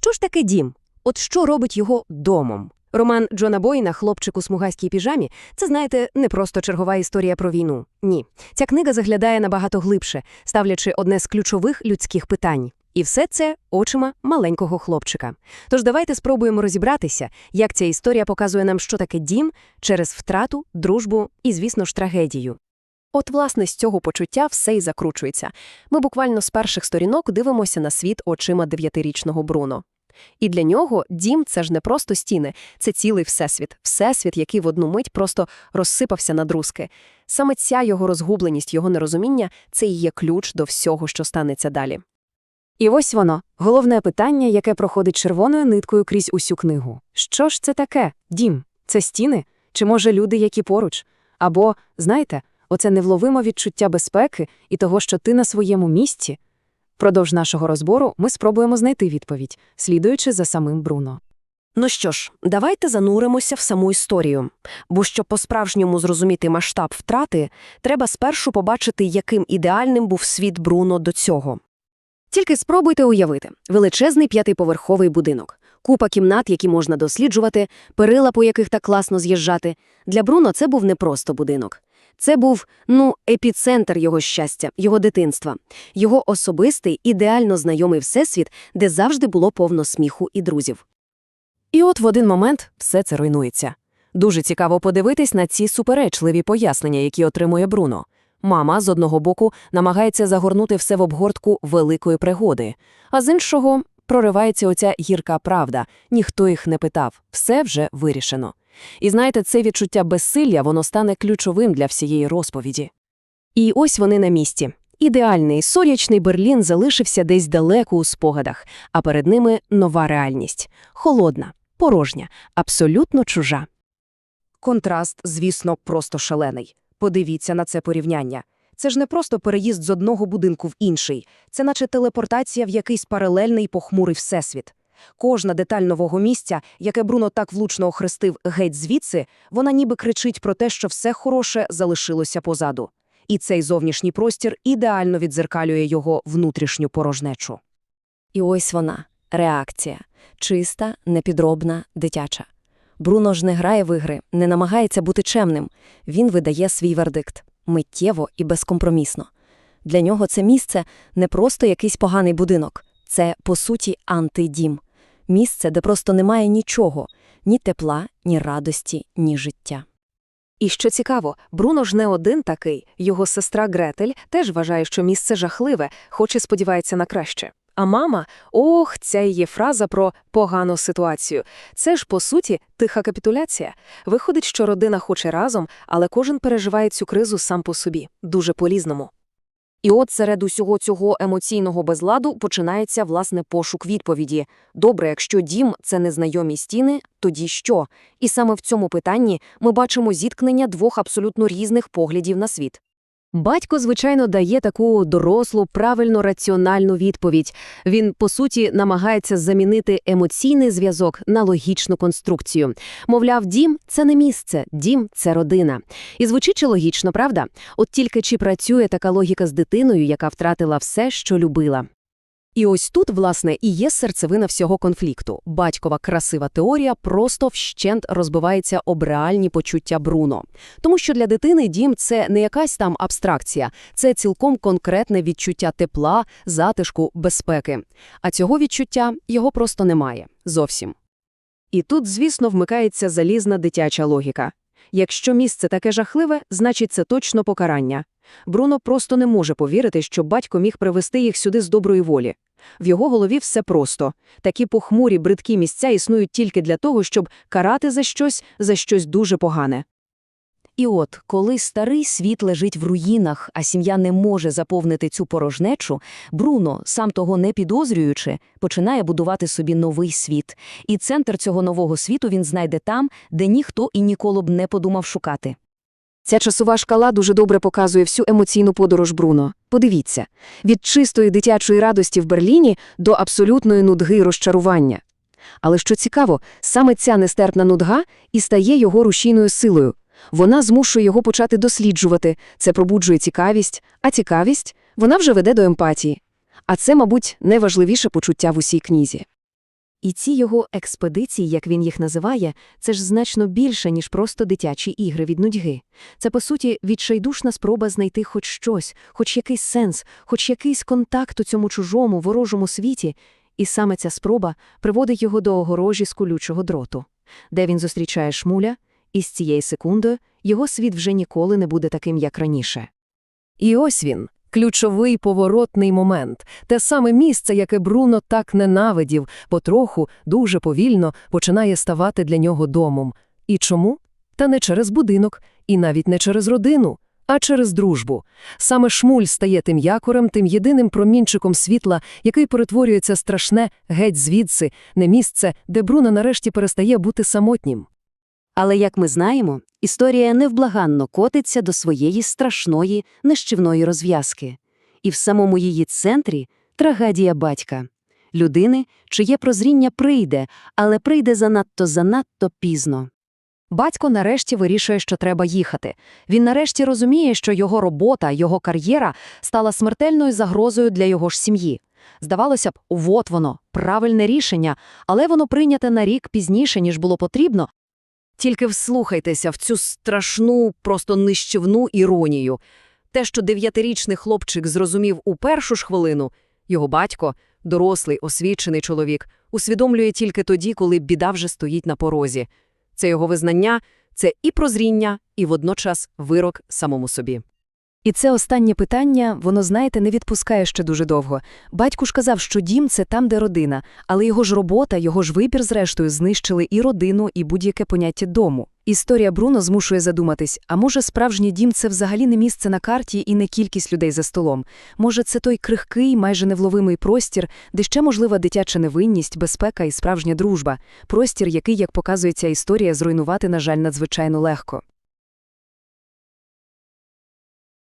що ж таке дім? От що робить його домом? Роман Джона Бойна «Хлопчик у смугаській піжамі» – це, знаєте, не просто чергова історія про війну. Ні. Ця книга заглядає набагато глибше, ставлячи одне з ключових людських питань. І все це очима маленького хлопчика. Тож давайте спробуємо розібратися, як ця історія показує нам, що таке дім через втрату, дружбу і, звісно ж, трагедію. От, власне, з цього почуття все й закручується. Ми буквально з перших сторінок дивимося на світ очима дев'ятирічного Бруно. І для нього дім це ж не просто стіни, це цілий всесвіт, всесвіт, який в одну мить просто розсипався на друзки. Саме ця його розгубленість, його нерозуміння це і є ключ до всього, що станеться далі. І ось воно, головне питання, яке проходить червоною ниткою крізь усю книгу. Що ж це таке? Дім? Це стіни? Чи, може, люди, які поруч? Або, знаєте, оце невловиме відчуття безпеки і того, що ти на своєму місці? Продовж нашого розбору ми спробуємо знайти відповідь, слідуючи за самим Бруно. Ну що ж, давайте зануримося в саму історію. Бо щоб по-справжньому зрозуміти масштаб втрати, треба спершу побачити, яким ідеальним був світ Бруно до цього. Тільки спробуйте уявити величезний п'ятиповерховий будинок, купа кімнат, які можна досліджувати, перила, по яких так класно з'їжджати. Для Бруно це був не просто будинок. Це був, ну, епіцентр його щастя, його дитинства, його особистий, ідеально знайомий всесвіт, де завжди було повно сміху і друзів. І от в один момент все це руйнується. Дуже цікаво подивитись на ці суперечливі пояснення, які отримує Бруно. Мама, з одного боку, намагається загорнути все в обгортку великої пригоди, а з іншого проривається оця гірка правда. Ніхто їх не питав, все вже вирішено. І знаєте, це відчуття безсилля, воно стане ключовим для всієї розповіді. І ось вони на місці. Ідеальний сонячний Берлін залишився десь далеко у спогадах, а перед ними нова реальність – холодна, порожня, абсолютно чужа. Контраст, звісно, просто шалений. Подивіться на це порівняння. Це ж не просто переїзд з одного будинку в інший, це наче телепортація в якийсь паралельний похмурий всесвіт. Кожна деталь нового місця, яке Бруно так влучно охрестив геть звідси, вона ніби кричить про те, що все хороше залишилося позаду. І цей зовнішній простір ідеально відзеркалює його внутрішню порожнечу. І ось вона – реакція. Чиста, непідробна, дитяча. Бруно ж не грає в ігри, не намагається бути чемним. Він видає свій вердикт – миттєво і безкомпромісно. Для нього це місце не просто якийсь поганий будинок. Це, по суті, антидім. Місце, де просто немає нічого – ні тепла, ні радості, ні життя. І що цікаво, Бруно ж не один такий. Його сестра Гретель теж вважає, що місце жахливе, хоч і сподівається на краще. А мама, ох, ця її фраза про погану ситуацію. Це ж, по суті, тиха капітуляція. Виходить, що родина хоче разом, але кожен переживає цю кризу сам по собі, дуже по-різному. І от серед усього цього емоційного безладу починається, власне, пошук відповіді. Добре, якщо дім – це незнайомі стіни, тоді що? І саме в цьому питанні ми бачимо зіткнення двох абсолютно різних поглядів на світ. Батько, звичайно, дає таку дорослу, правильно раціональну відповідь. Він, по суті, намагається замінити емоційний зв'язок на логічну конструкцію. Мовляв, дім це не місце, дім це родина. І звучить чи логічно, правда? От тільки чи працює така логіка з дитиною, яка втратила все, що любила. І ось тут, власне, і є серцевина всього конфлікту. Батькова красива теорія просто вщент розбивається об реальні почуття Бруно. Тому що для дитини дім – це не якась там абстракція, це цілком конкретне відчуття тепла, затишку, безпеки. А цього відчуття його просто немає. Зовсім. І тут, звісно, вмикається залізна дитяча логіка. Якщо місце таке жахливе, значить це точно покарання. Бруно просто не може повірити, що батько міг привести їх сюди з доброї волі. В його голові все просто. Такі похмурі, бридкі місця існують тільки для того, щоб карати за щось, за щось дуже погане. І от, коли старий світ лежить в руїнах, а сім'я не може заповнити цю порожнечу, Бруно, сам того не підозрюючи, починає будувати собі новий світ. І центр цього нового світу він знайде там, де ніхто і ніколи б не подумав шукати. Ця часова шкала дуже добре показує всю емоційну подорож Бруно. Подивіться, від чистої дитячої радості в Берліні до абсолютної нудги і розчарування. Але що цікаво, саме ця нестерпна нудга і стає його рушійною силою. Вона змушує його почати досліджувати, це пробуджує цікавість, а цікавість вона вже веде до емпатії. А це, мабуть, найважливіше почуття в усій книзі. І ці його експедиції, як він їх називає, це ж значно більше, ніж просто дитячі ігри від нудьги. Це, по суті, відчайдушна спроба знайти хоч щось, хоч якийсь сенс, хоч якийсь контакт у цьому чужому, ворожому світі, і саме ця спроба приводить його до огорожі з колючого дроту, де він зустрічає шмуля, і з цієї секунди його світ вже ніколи не буде таким, як раніше. І ось він, ключовий поворотний момент, те саме місце, яке Бруно так ненавидів, потроху, дуже повільно починає ставати для нього домом. І чому? Та не через будинок, і навіть не через родину, а через дружбу. Саме шмуль стає тим якорем, тим єдиним промінчиком світла, який перетворюється страшне геть звідси, не місце, де Бруно нарешті перестає бути самотнім. Але, як ми знаємо, історія невблаганно котиться до своєї страшної, нищівної розв'язки. І в самому її центрі – трагедія батька. Людини, чиє прозріння прийде, але прийде занадто-занадто пізно. Батько нарешті вирішує, що треба їхати. Він нарешті розуміє, що його робота, його кар'єра стала смертельною загрозою для його ж сім'ї. Здавалося б, от воно, правильне рішення, але воно прийняте на рік пізніше, ніж було потрібно. Тільки вслухайтеся в цю страшну, просто нищівну іронію. Те, що дев'ятирічний хлопчик зрозумів у першу ж хвилину, його батько, дорослий, освічений чоловік, усвідомлює тільки тоді, коли біда вже стоїть на порозі. Це його визнання, це і прозріння, і водночас вирок самому собі. І це останнє питання, воно, знаєте, не відпускає ще дуже довго. Батько ж казав, що дім – це там, де родина, але його ж робота, його ж вибір, зрештою, знищили і родину, і будь-яке поняття дому. Історія Бруно змушує задуматись, а може справжній дім – це взагалі не місце на карті і не кількість людей за столом. Може, це той крихкий, майже невловимий простір, де ще можлива дитяча невинність, безпека і справжня дружба. Простір, який, як показує ця історія, зруйнувати, на жаль, надзвичайно легко.